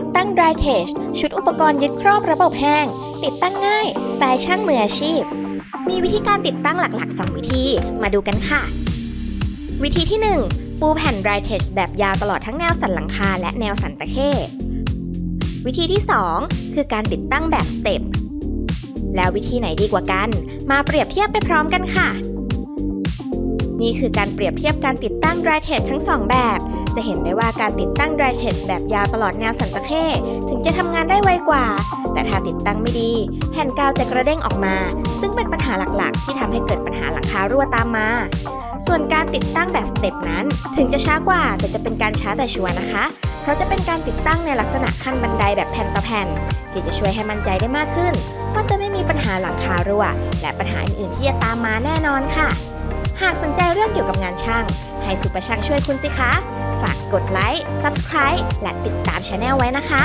ติดตั้ง Dry t e s t ชุดอุปกรณ์ยึดครอบระบบแห้ง ติดตั้งง่าย สไตล์ช่างมืออาชีพ มีวิธีการติดตั้งหลักๆ 2 วิธี มาดูกันค่ะ วิธีที่ 1 ปูแผ่น Dry t e s t แบบยาวตลอดทั้งแนวสันหลังคาและแนวสันตะเข้วิธีที่ 2 คือการติดตั้งแบบสเต็ปแล้ววิธีไหนดีกว่ากัน มาเปรียบเทียบไปพร้อมกันค่ะ นี่คือการเปรียบเทียบการติดตั้ง Dry t e s t ทั้ง 2 แบบ จะเห็นได้ว่าการติดตั้ง Dry t e แบบยาวตลอดแนวสันตะเข้ถึงจะทำงานได้ไวกว่า แต่ถ้าติดตั้งไม่ดี แผ่นกาวจะกระเด้งออกมา ซึ่งเป็นปัญหาหลักๆ ที่ทำให้เกิดปัญหาหลังคารั่วตามมา ส่วนการติดตั้งแบบสเต็ปนั้น ถึงจะช้ากว่าแต่จะเป็นการช้าแต่ชัวร์นะคะ เพราะจะเป็นการติดตั้งในลักษณะขั้นบันไดแบบแผ่นต่อแผ่น ที่จะช่วยให้มั่นใจได้มากขึ้นว่าจะไม่มีปัญหาหลังคารั่ว และปัญหาอื่นๆที่จะตามมาแน่นอนค่ะ หากสนใจเรื่องเกี่ยวกับงานช่าง ให้สุประช่างช่วยคุณสิคะ ฝากกดไลค์ Subscribe และติดตามช anel ไว้นะคะ